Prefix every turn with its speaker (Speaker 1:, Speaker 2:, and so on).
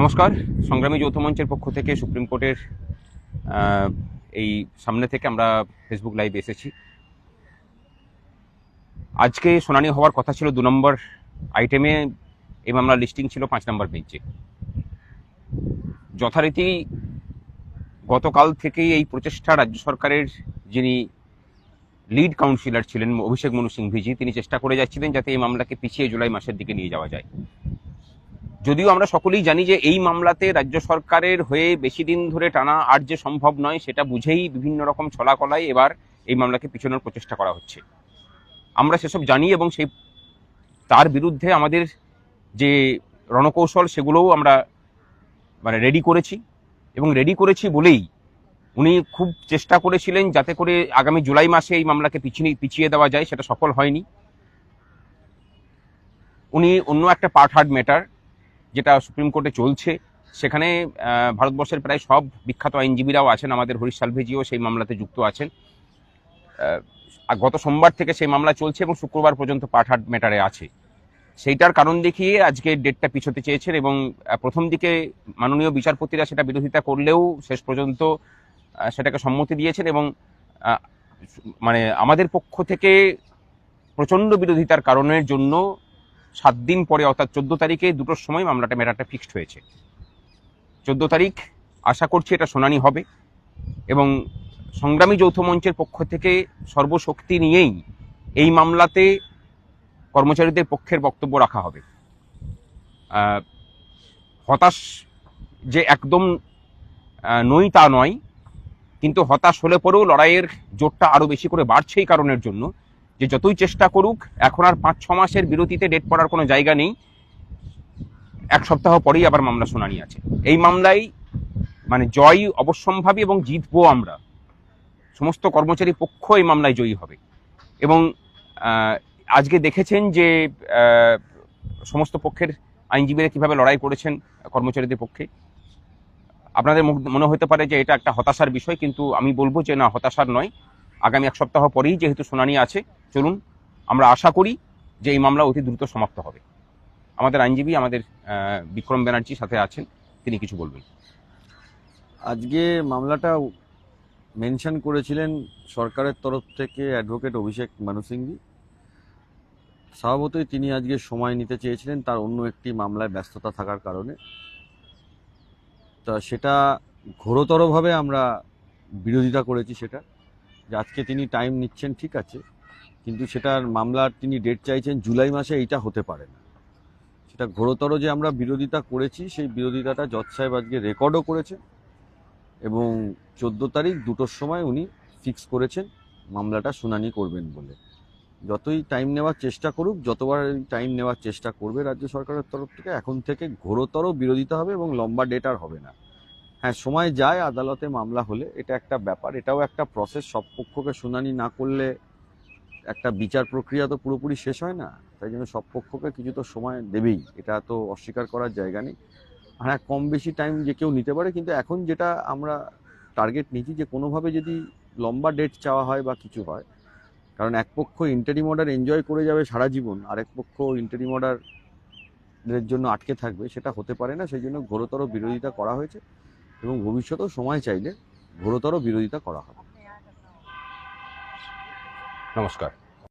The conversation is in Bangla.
Speaker 1: নমস্কার। সংগ্রামী যৌথ মঞ্চের পক্ষ থেকে সুপ্রিম কোর্টের এই সামনে থেকে আমরা ফেসবুক লাইভ এসেছি। আজকে শুনানি হওয়ার কথা ছিল দু নম্বর আইটেমে এই মামলার লিস্টিং ছিল পাঁচ নম্বর বেঞ্চে যথারীতি গতকাল থেকেই এই প্রচেষ্টা রাজ্য সরকারের যিনি লিড কাউন্সিলর ছিলেন, অভিষেক মনু সিংভিজি, তিনি চেষ্টা করে যাচ্ছিলেন যাতে এই মামলাকে পিছিয়ে জুলাই মাসের দিকে নিয়ে যাওয়া যায়। যদিও আমরা সকলেই জানি যে এই মামলাতে রাজ্য সরকারের হয়ে বেশি দিন ধরে টানা আর যে সম্ভব নয়, সেটা বুঝেই বিভিন্ন রকম ছলাকলায় এবার এই মামলাকে পিছনের প্রচেষ্টা করা হচ্ছে। আমরা সেসব জানি এবং সেই তার বিরুদ্ধে আমাদের যে রণকৌশল, সেগুলোও আমরা মানে রেডি করেছি এবং রেডি করেছি বলেই উনি খুব চেষ্টা করেছিলেন যাতে করে আগামী জুলাই মাসে এই মামলাকে পিছিয়ে পিছিয়ে দেওয়া যায়, সেটা সফল হয়নি। উনি অন্য একটা পার্ট হার্ড ম্যাটার যেটা সুপ্রিম কোর্টে চলছে, সেখানে ভারতবর্ষের প্রায় সব বিখ্যাত আইনজীবীরাও আছেন, আমাদের হরিশ সালভেজিও সেই মামলাতে যুক্ত আছেন। গত সোমবার থেকে সেই মামলা চলছে এবং শুক্রবার পর্যন্ত পাঠাট ম্যাটারে আছে। সেইটার কারণ দেখিয়ে আজকে ডেটটা পিছোতে চেয়েছেন এবং প্রথম দিকে মাননীয় বিচারপতিরা সেটা বিরোধিতা করলেও শেষ পর্যন্ত সেটাকে সম্মতি দিয়েছেন এবং মানে আমাদের পক্ষ থেকে প্রচণ্ড বিরোধিতার কারণের জন্য সাত দিন পরে, অর্থাৎ চোদ্দ তারিখে দুটোর সময় মামলাটা মেটাটা ফিক্সড হয়েছে। চোদ্দ তারিখ, আশা করছি এটা শুনানি হবে এবং সংগ্রামী যৌথ মঞ্চের পক্ষ থেকে সর্বশক্তি নিয়েই এই মামলাতে কর্মচারীদের পক্ষের বক্তব্য রাখা হবে। হতাশ যে একদম নই তা নয়, কিন্তু হতাশ হলে পরেও লড়াইয়ের জোরটা আরও বেশি করে বাড়ছে এই কারণের জন্য। যে যতই চেষ্টা করুক, এখন আর পাঁচ, ছ মাসের বিরতিতে ডেট পড়ার কোনো জায়গা নেই। এক সপ্তাহ পরেই আবার মামলা শুনানি আছে। এই মামলায় মানে জয়, অবশ্যম্ভাবী এবং জিতবো আমরা। সমস্ত কর্মচারী পক্ষ এই মামলায় জয়ী হবে। এবং আজকে দেখেছেন যে সমস্ত পক্ষের আইনজীবীরা কীভাবে লড়াই করেছেন কর্মচারীদের পক্ষে। আপনাদের মনে হতে পারে যে এটা একটা হতাশার বিষয়, কিন্তু আমি বলব যে না, হতাশার নয়। আগামী এক সপ্তাহ পরেই যেহেতু শুনানি আছে চলুন, আমরা আশা করি যে এই মামলা অতি দ্রুত সমাপ্ত হবে। আমাদের আইনজীবী, আমাদের বিক্রম ব্যানার্জি সাথে আছেন, তিনি কিছু বলবেন।
Speaker 2: আজকে মামলাটা মেনশন করেছিলেন সরকারের তরফ থেকে অ্যাডভোকেট অভিষেক মানু সিংভি। স্বভাবতই তিনি আজকে সময় নিতে চেয়েছিলেন, তার অন্য একটি মামলায় ব্যস্ততা থাকার কারণে। তা সেটা ঘোরতরভাবে আমরা বিরোধিতা করেছি সেটা, যে আজকে তিনি টাইম নিচ্ছেন, ঠিক আছে। কিন্তু সেটার মামলার তিনি ডেট চাইছেন জুলাই মাসে এইটা হতে পারে না। সেটা ঘোরতর যে আমরা বিরোধিতা করেছি, সেই বিরোধিতাটা জজ সাহেব আজকে রেকর্ডও করেছে এবং চোদ্দ তারিখ দুটোর সময় উনি ফিক্স করেছেন, মামলাটা শুনানি করবেন বলে। যতই টাইম নেওয়ার চেষ্টা করুক, যতবার টাইম নেওয়ার চেষ্টা করবে রাজ্য সরকারের তরফ থেকে, এখন থেকে ঘোরতর বিরোধিতা হবে এবং লম্বা ডেট আর হবে না। হ্যাঁ সময় যায় আদালতে মামলা হলে, এটা একটা ব্যাপার, এটাও একটা প্রসেস সব পক্ষকে শুনানি না করলে একটা বিচার প্রক্রিয়া তো পুরোপুরি শেষ হয় না, তাই জন্য সব পক্ষকে কিছু তো সময় দেবেই, এটা তো অস্বীকার করার জায়গা নেই। হ্যাঁ কম বেশি টাইম যে কেউ নিতে পারে, কিন্তু এখন যেটা আমরা টার্গেট নিচ্ছি যে কোনোভাবে যদি লম্বা ডেট চাওয়া হয় বা কিছু হয়, কারণ এক পক্ষ ইন্টারিম অর্ডার এনজয় করে যাবে সারা জীবন আরেক পক্ষ ইন্টারিম অর্ডারের জন্য আটকে থাকবে, সেটা হতে পারে না, সেই জন্য ঘোরতর বিরোধিতা করা হয়েছে এবং ভবিষ্যতেও সময় চাইলে ঘোরতর বিরোধিতা করা হবে।
Speaker 1: নমস্কার